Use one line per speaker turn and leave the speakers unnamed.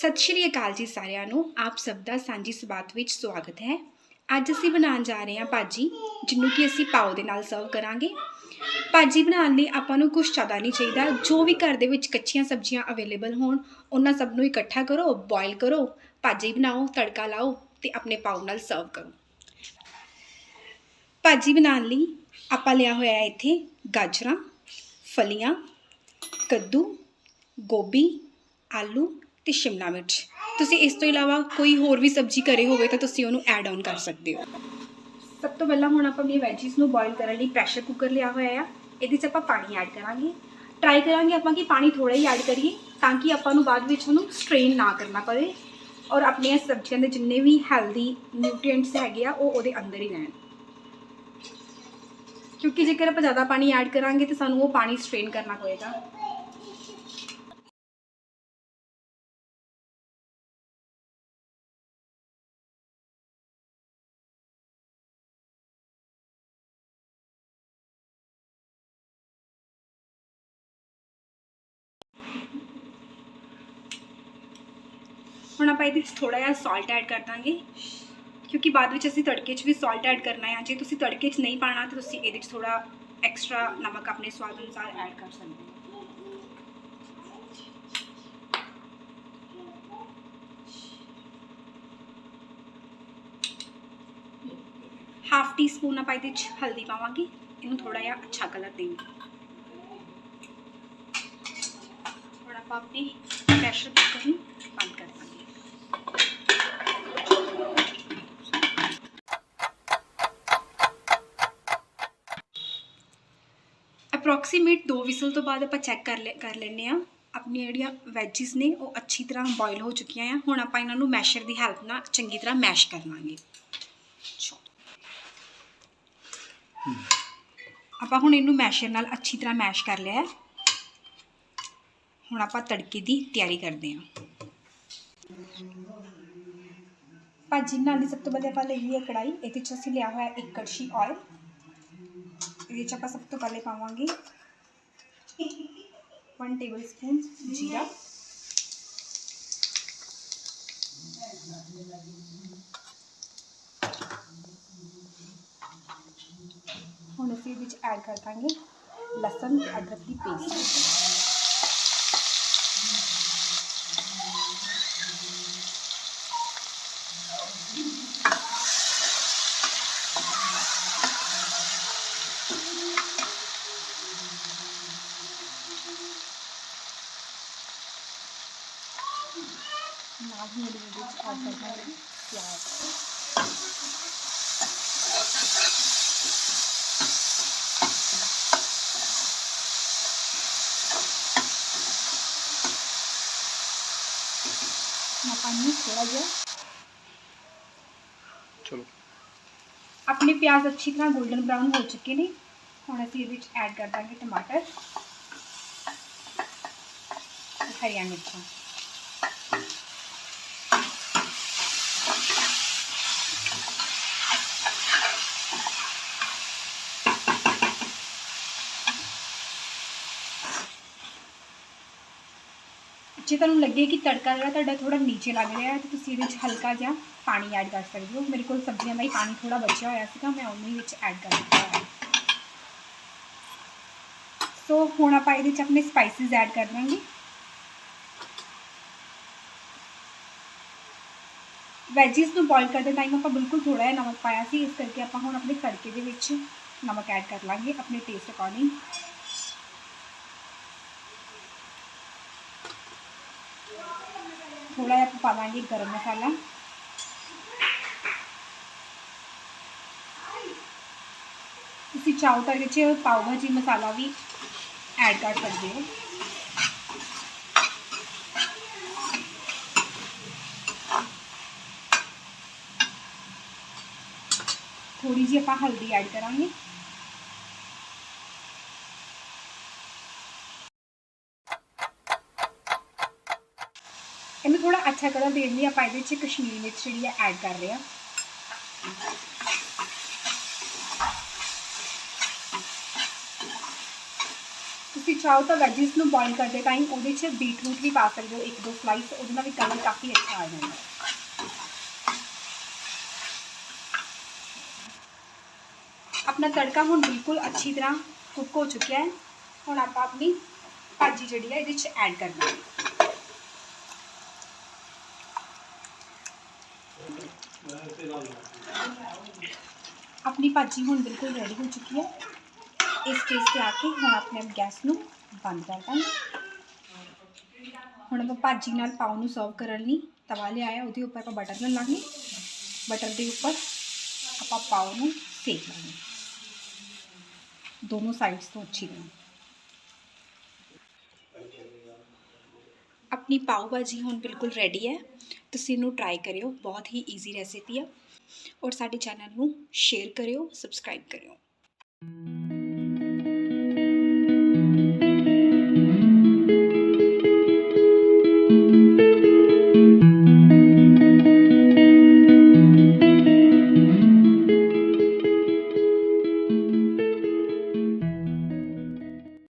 ਸਤਿ ਸ਼੍ਰੀ ਅਕਾਲ ਜੀ ਸਾਰਿਆਂ ਨੂੰ। ਆਪ ਸਭ ਦਾ ਸਾਂਝੀ ਸਬਾਤ ਵਿੱਚ ਸਵਾਗਤ ਹੈ। ਅੱਜ ਅਸੀਂ ਬਣਾਉਣ ਜਾ ਰਹੇ ਹਾਂ ਭਾਜੀ ਜਿਹਨੂੰ ਕਿ ਅਸੀਂ ਪਾਓ ਦੇ ਨਾਲ ਸਰਵ ਕਰਾਂਗੇ। ਭਾਜੀ, ਬਣਾਉਣ ਲਈ ਆਪਾਂ ਨੂੰ ਕੁਝ ਜ਼ਿਆਦਾ ਨਹੀਂ ਚਾਹੀਦਾ। ਜੋ ਵੀ ਘਰ ਦੇ ਵਿੱਚ ਕੱਚੀਆਂ ਸਬਜ਼ੀਆਂ ਅਵੇਲੇਬਲ ਹੋਣ, ਉਹਨਾਂ ਸਭ ਨੂੰ ਇਕੱਠਾ ਕਰੋ ਬੋਇਲ ਕਰੋ। ਭਾਜੀ, ਬਣਾਓ, ਤੜਕਾ ਲਾਓ ਤੇ ਆਪਣੇ ਪਾਓ ਨਾਲ ਸਰਵ ਕਰੋ। ਭਾਜੀ, ਬਣਾਉਣ ਲਈ ਆਪਾਂ ਲਿਆ ਹੋਇਆ ਹੈ ਇੱਥੇ ਗਾਜਰਾਂ, ਫਲੀਆਂ, ਕੱਦੂ, ਗੋਭੀ, ਆਲੂ ਤੇ ਸ਼ਿਮਲਾ ਮਿਰਚ। ਤੁਸੀਂ ਇਸ ਤੋਂ ਇਲਾਵਾ ਕੋਈ ਹੋਰ ਵੀ ਸਬਜ਼ੀ ਘਰੇ ਹੋਵੇ ਤਾਂ ਤੁਸੀਂ ਉਹਨੂੰ ਐਡ ਆਨ ਕਰ ਸਕਦੇ ਹੋ। ਸਭ ਤੋਂ ਪਹਿਲਾਂ ਹੁਣ ਆਪਾਂ ਆਪਣੀ ਵੈਜੀਸ ਨੂੰ ਬੋਇਲ ਕਰਨ ਲਈ ਪ੍ਰੈਸ਼ਰ ਕੁੱਕਰ ਲਿਆ ਹੋਇਆ ਆ। ਇਹਦੇ 'ਚ ਆਪਾਂ ਪਾਣੀ ਐਡ ਕਰਾਂਗੇ। ਟਰਾਈ ਕਰਾਂਗੇ ਆਪਾਂ ਕਿ ਪਾਣੀ ਥੋੜਾ ਹੀ ਐਡ ਕਰੀਏ ਤਾਂ ਕਿ ਆਪਾਂ ਨੂੰ ਬਾਅਦ ਵਿੱਚ ਉਹਨੂੰ ਸਟ੍ਰੇਨ ਨਾ ਕਰਨਾ ਪਵੇ ਔਰ ਆਪਣੀਆਂ ਸਬਜ਼ੀਆਂ ਦੇ ਜਿੰਨੇ ਵੀ ਹੈਲਦੀ ਨਿਊਟ੍ਰੀਐਂਟਸ ਹੈਗੇ ਆ, ਉਹ ਉਹਦੇ ਅੰਦਰ ਹੀ ਰਹਿਣ। ਕਿਉਂਕਿ ਜੇਕਰ ਆਪਾਂ ਜ਼ਿਆਦਾ ਪਾਣੀ ਐਡ ਕਰਾਂਗੇ ਤਾਂ ਸਾਨੂੰ ਉਹ ਪਾਣੀ ਸਟ੍ਰੇਨ ਕਰਨਾ ਪਵੇਗਾ। ਹੁਣ ਆਪਾਂ ਇਹਦੇ ਵਿੱਚ ਥੋੜਾ ਜਿਹਾ ਸਾਲਟ ਐਡ ਕਰ ਦਾਂਗੇ। ਕਿਉਂਕਿ ਬਾਅਦ ਵਿੱਚ ਅਸੀਂ ਤੜਕੇ 'ਚ ਵੀ ਸਾਲਟ ਐਡ ਕਰਨਾ ਹੈ। ਜੇ ਤੁਸੀਂ ਤੜਕੇ 'ਚ ਨਹੀਂ ਪਾਣਾ ਤਾਂ ਤੁਸੀਂ ਇਹਦੇ 'ਚ ਥੋੜਾ ਐਕਸਟਰਾ ਨਮਕ ਆਪਣੇ ਸਵਾਦ ਅਨੁਸਾਰ ਐਡ ਕਰ ਸਕਦੇ ਹੋ। ਹਾਫ ਟੀ ਸਪੂਨ ਆਪਾਂ ਇਹਦੇ 'ਚ ਹਲਦੀ ਪਾਵਾਂਗੇ। ਇਹਨੂੰ ਥੋੜਾ ਜਿਹਾ ਅੱਛਾ ਕਲਰ ਦੇਂਗੇ ਹੁਣ ਆਪਾਂ ਆਪਣੀ ਪ੍ਰੈਸ਼ਰ ਕੁੱਕਰ ਨੂੰ ਬੰਦ ਕਰ ਦਾਂਗੇ। ਅਪਰੋਕਸੀਮੇਟ 2 ਵਿਸਲ ਤੋਂ ਬਾਅਦ ਆਪਾਂ ਚੈੱਕ ਕਰ ਲੈ, ਕਰ ਲੈਂਦੇ ਆ ਆਪਣੀਆਂ ਜਿਹੜੀਆਂ ਵੈਜਿਸ ਨੇ, ਉਹ ਅੱਛੀ ਤਰ੍ਹਾਂ ਬੋਇਲ ਹੋ ਚੁੱਕੀਆਂ ਆ। ਹੁਣ ਆਪਾਂ ਇਹਨਾਂ ਨੂੰ ਮੈਸ਼ਰ ਦੀ ਹੈਲਪ ਨਾਲ ਚੰਗੀ ਤਰ੍ਹਾਂ ਮੈਸ਼ ਕਰ ਲਾਂਗੇ। ਆਪਾਂ ਹੁਣ ਇਹਨੂੰ ਮੈਸ਼ਰ ਨਾਲ ਅੱਛੀ ਤਰ੍ਹਾਂ ਮੈਸ਼ ਕਰ ਲਿਆ ਹੈ। ਹੁਣ ਆਪਾਂ ਤੜਕੇ ਦੀ ਤਿਆਰੀ ਕਰਦੇ ਹਾਂ। ਭਾਜੀ ਨਾਲ ਦੀ ਸਭ ਤੋਂ ਪਹਿਲੇ ਆਪਾਂ ਲਈ ਹੈ ਕੜਾਈ ਇਹਦੇ 'ਚ ਅਸੀਂ ਲਿਆ ਹੋਇਆ ਇੱਕ ਕੜਛੀ ਆਇਲ ਇਹਦੇ 'ਚ ਆਪਾਂ ਸਭ ਤੋਂ ਪਹਿਲੇ ਪਾਵਾਂਗੇ 1 ਟੇਬਲ ਸਪੂਨ ਜੀਰਾ। ਹੁਣ ਅਸੀਂ ਇਹਦੇ ਵਿੱਚ ਐਡ ਕਰ ਦਾਂਗੇ ਲਸਣ, ਅਦਰਕ ਦੀ ਪੇਸਟ ਨਾਲ ਹੀ ਇਹਦੇ ਵਿੱਚ ਐਡ ਕਰ ਦਾਂਗੇ ਪਿਆਜ਼ ਮੈਂ ਪਾਣੀ ਥੋੜਾ ਜਿਹਾ
ਚਲੋ
ਆਪਣੇ ਪਿਆਜ਼ ਅੱਛੀ ਤਰ੍ਹਾਂ 골ਡਨ ਬ੍ਰਾਊਨ ਹੋ ਚੁੱਕੇ ਨੇ ਹੁਣ ਅਸੀਂ ਇਹਦੇ ਵਿੱਚ ਐਡ ਕਰ ਦਾਂਗੇ ਟਮਾਟਰ ਤੇ ਹਰੀਆਂ ਮਿਰਚਾਂ ਜੇ ਤੁਹਾਨੂੰ ਲੱਗੇ ਕਿ ਤੜਕਾ ਜਿਹੜਾ ਤੁਹਾਡਾ ਥੋੜਾ ਨੀਚੇ ਲੱਗ ਰਿਹਾ ਹੈ, ਤਾਂ ਤੁਸੀਂ ਇਹਦੇ ਵਿੱਚ ਹਲਕਾ ਜਿਹਾ ਪਾਣੀ ਐਡ ਕਰ ਸਕਦੇ ਹੋ। ਮੇਰੇ ਕੋਲ ਸਬਜ਼ੀਆਂ ਦਾ ਹੀ ਪਾਣੀ ਥੋੜਾ ਬਚਿਆ ਹੋਇਆ ਸੀਗਾ, ਮੈਂ ਉਹਨੂੰ ਹੀ ਵਿੱਚ ਐਡ ਕਰ ਦਿੱਤਾ ਹੈ। ਸੋ ਹੁਣ ਆਪਾਂ ਇਹਦੇ ਵਿੱਚ ਆਪਣੇ ਸਪਾਈਸਿਸ ਐਡ ਕਰ ਦਾਂਗੇ ਵੈਜੀਸ ਨੂੰ ਬੋਇਲ ਕਰਦੇ ਟਾਈਮ ਆਪਾਂ ਬਿਲਕੁਲ ਥੋੜਾ ਜਿਹਾ ਨਮਕ ਪਾਇਆ ਸੀ, ਇਸ ਕਰਕੇ ਆਪਾਂ ਹੁਣ ਆਪਣੇ ਤੜਕੇ ਦੇ ਵਿੱਚ ਨਮਕ ਐਡ ਕਰ ਲਾਂਗੇ, ਆਪਣੇ ਟੇਸਟ ਅਕੋਰਡਿੰਗ ਥੋੜਾ ਜਿਹਾ ਆਪਾਂ ਪਾਵਾਂਗੇ ਗਰਮ ਮਸਾਲਾ ਤੁਸੀਂ ਚਾਹੋ ਤਾਂ ਇਹਦੇ ਵਿੱਚ ਪਾਓ ਭਾਜੀ ਮਸਾਲਾ ਵੀ ਐਡ ਕਰ ਸਕਦੇ ਹੋ ਥੋੜੀ ਜਿਹੀ ਆਪਾਂ ਹਲਦੀ ਐਡ ਕਰਾਂਗੇ ਇਹਨੂੰ ਥੋੜਾ ਅੱਛਾ ਕਲਰ ਦੇਣ ਲਈ ਆਪਾਂ ਇਹਦੇ ਵਿੱਚ ਕਸ਼ਮੀਰੀ ਮਿਰਚ ਜਿਹੜੀ ਹੈ ਐਡ ਕਰ ਰਹੇ ਹਾਂ ਤੁਸੀਂ ਚਾਹੋ ਤਾਂ ਵੈਜਿਸ ਨੂੰ ਬੋਇਲ ਕਰਦੇ ਟਾਈਮ ਉਹਦੇ 'ਚ ਬੀਟਰੂਟ ਵੀ ਪਾ ਸਕਦੇ ਹੋ ਇੱਕ ਦੋ ਸਲਾਈਸ ਉਹਦੇ ਨਾਲ ਵੀ ਕਲਰ ਕਾਫੀ ਅੱਛਾ ਆ ਜਾਂਦਾ ਆਪਣਾ ਤੜਕਾ ਹੁਣ ਬਿਲਕੁਲ ਅੱਛੀ ਤਰ੍ਹਾਂ ਕੁੱਕ ਹੋ ਚੁੱਕਿਆ ਹੈ ਹੁਣ ਆਪਾਂ ਆਪਣੀ ਭਾਜੀ ਜਿਹੜੀ ਹੈ ਇਹਦੇ 'ਚ ਐਡ ਕਰਨਾ ਆਪਣੀ ਭਾਜੀ ਹੁਣ ਬਿਲਕੁਲ ਰੈਡੀ ਹੋ ਚੁੱਕੀ ਹੈ। ਇਸ ਸਟੇਜ ਤੇ ਆ ਕੇ ਹੁਣ ਆਪਣੇ ਗੈਸ ਨੂੰ ਬੰਦ ਕਰ ਦਾਂਗੇ। ਹੁਣ ਆਪਾਂ ਭਾਜੀ ਨਾਲ ਪਾਉ ਨੂੰ ਸਰਵ ਕਰਨ ਲਈ ਤਵਾ ਲਿਆਇਆ, ਉਹਦੇ ਉੱਪਰ ਆਪਾਂ ਬਟਰ ਨਾਲ ਲਾਂਗੇ। ਬਟਰ ਦੇ ਉੱਪਰ ਆਪਾਂ ਪਾਉ ਨੂੰ ਸੇਕ ਲਾਂਗੇ। ਦੋਨੋਂ ਸਾਈਡਸ ਤੋਂ ਅੱਛੀ ਤਰ੍ਹਾਂ। ਆਪਣੀ ਪਾਓ ਭਾਜੀ ਹੁਣ ਬਿਲਕੁਲ ਰੈਡੀ ਹੈ। ਤੁਸੀਂ ਇਹਨੂੰ ਟਰਾਈ ਕਰਿਓ। ਬਹੁਤ ਹੀ ਈਜ਼ੀ ਰੈਸਿਪੀ ਆ ਔਰ ਸਾਡੇ ਚੈਨਲ ਨੂੰ ਸ਼ੇਅਰ ਕਰਿਓ ਸਬਸਕ੍ਰਾਈਬ ਕਰਿਓ।